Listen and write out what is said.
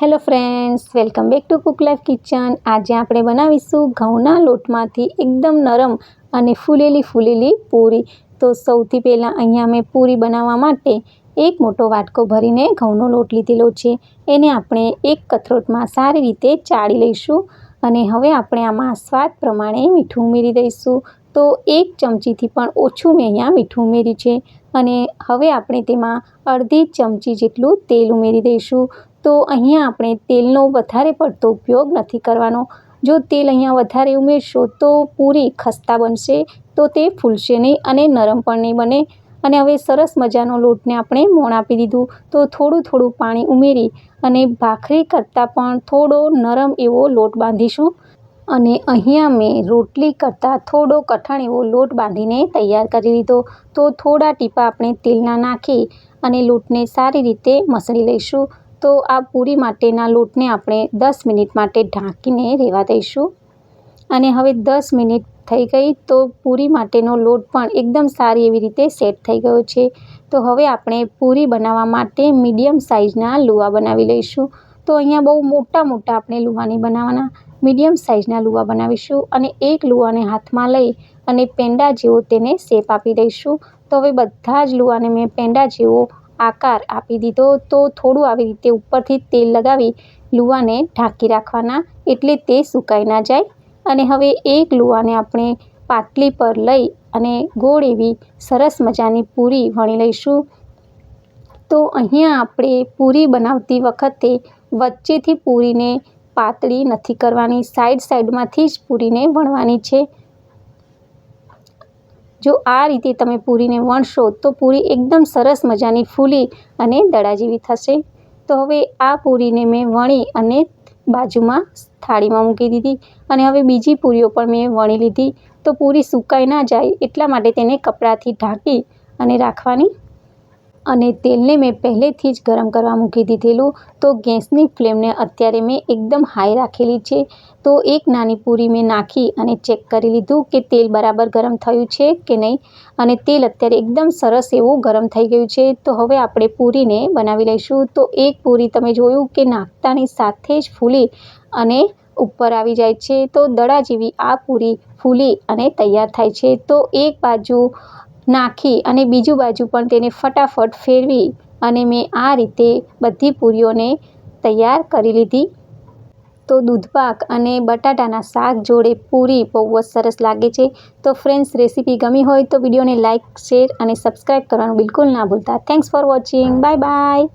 Hello friends welcome back to cook life kitchen આજે આપણે બનાવીશું ઘઉંના લોટમાંથી એકદમ નરમ અને ફૂલેલી ફૂલેલી પૂરી. તો સૌથી પહેલાં અહીંયા મેં પૂરી બનાવવા માટે એક મોટો વાટકો ભરીને ઘઉંનો લોટ લીધેલો છે. એને આપણે એક કથરોટમાં સારી રીતે ચાળી લઈશું અને હવે આપણે આમાં સ્વાદ પ્રમાણે મીઠું ઉમેરી દઈશું. તો એક ચમચીથી પણ ઓછું મેં અહીંયા મીઠું ઉમેર્યું છે. અને હવે આપણે તેમાં અડધી ચમચી જેટલું તેલ ઉમેરી દઈશું. તો અહીંયા આપણે તેલનો વધારે પડતો ઉપયોગ નથી કરવાનો. જો તેલ અહીંયા વધારે ઉમેરશો તો પૂરી ખસ્તા બનશે, તો તે ફૂલશે નહીં અને નરમ પણ નહીં બને. અને હવે સરસ મજાનો લોટને આપણે મોણ આપી દીધું. તો થોડું થોડું પાણી ઉમેરી અને ભાખરી કરતાં પણ થોડો નરમ એવો લોટ બાંધીશું. અને અહીંયા મેં રોટલી કરતાં થોડો કઠણ એવો લોટ બાંધીને તૈયાર કરી લીધો. તો થોડા ટીપા આપણે તેલના નાખી અને લોટને સારી રીતે મસળી લઈશું. તો આ પૂરી માટેના લોટને આપણે દસ મિનિટ માટે ઢાંકીને રહેવા દઈશું. અને હવે દસ મિનિટ થઈ ગઈ તો પૂરી માટેનો લોટ પણ એકદમ સારી એવી રીતે સેટ થઈ ગયો છે. તો હવે આપણે પૂરી બનાવવા માટે મીડિયમ સાઇઝના લુવા બનાવી લઈશું. તો અહીંયા બહુ મોટા મોટા આપણે લુવા નહીં બનાવવાના. મીડિયમ સાઇઝના લુવા બનાવીશું અને એક લુવાને હાથમાં લઈ અને પેંડા જેવો તેને શેપ આપી દઈશું. તો હવે બધા જ લુવાને મેં પેંડા જેવો આકાર આપી દીધો તો થોડું આવી રીતે ઉપરથી તેલ લગાવી લુવાને ઢાંકી રાખવાના એટલે તે સુકાઈ ના જાય. અને હવે એક લુવાને આપણે પાટલી પર લઈ અને ગોળ એવી સરસ મજાની પૂરી વણી લઈશું. તો અહીંયા આપણે પૂરી બનાવતી વખતે વચ્ચેથી પૂરીને પાતળી નથી કરવાની, સાઈડ સાઈડમાંથી જ પૂરીને વણવાની છે. જો આ રીતે તમે પૂરીને વણશો, તો પૂરી એકદમ સરસ મજાની ફૂલી અને દડા જેવી થશે. તો હવે આ પૂરીને મેં વણી અને બાજુમાં થાળીમાં મૂકી દીધી અને હવે બીજી પૂરીઓ પણ મેં વણી લીધી. તો પૂરી સુકાઈ ના જાય એટલા માટે તેને કપડાથી ઢાંકી અને રાખવાની અને તેલને મેં પહેલેથી જ ગરમ કરવા મૂકી દીધેલું. તો ગેસની ફ્લેમને અત્યારે મેં એકદમ હાઈ રાખેલી છે. તો એક નાની પૂરી મેં નાખી અને ચેક કરી લીધું કે તેલ બરાબર ગરમ થયું છે કે નહીં. અને તેલ અત્યારે એકદમ સરસ એવું ગરમ થઈ ગયું છે. તો હવે આપણે પૂરીને બનાવી લઈશું. તો એક પૂરી તમે જોયું કે નાખતાની સાથે જ ફૂલી અને ઉપર આવી જાય છે. તો દડા જેવી આ પૂરી ફૂલી અને તૈયાર થાય છે. તો એક બાજુ નાખી અને બીજું બાજુ પણ તેને ફટાફટ ફેરવી અને મેં આ રીતે બધી પૂરીઓને તૈયાર કરી લીધી. તો દૂધપાક અને બટાટાના શાક જોડે પૂરી બહુ જ સરસ લાગે છે. તો ફ્રેન્ડ્સ રેસીપી ગમી હોય તો વિડીયોને લાઇક શેર અને સબસ્ક્રાઈબ કરવાનું બિલકુલ ના ભૂલતા. Thanks for watching bye bye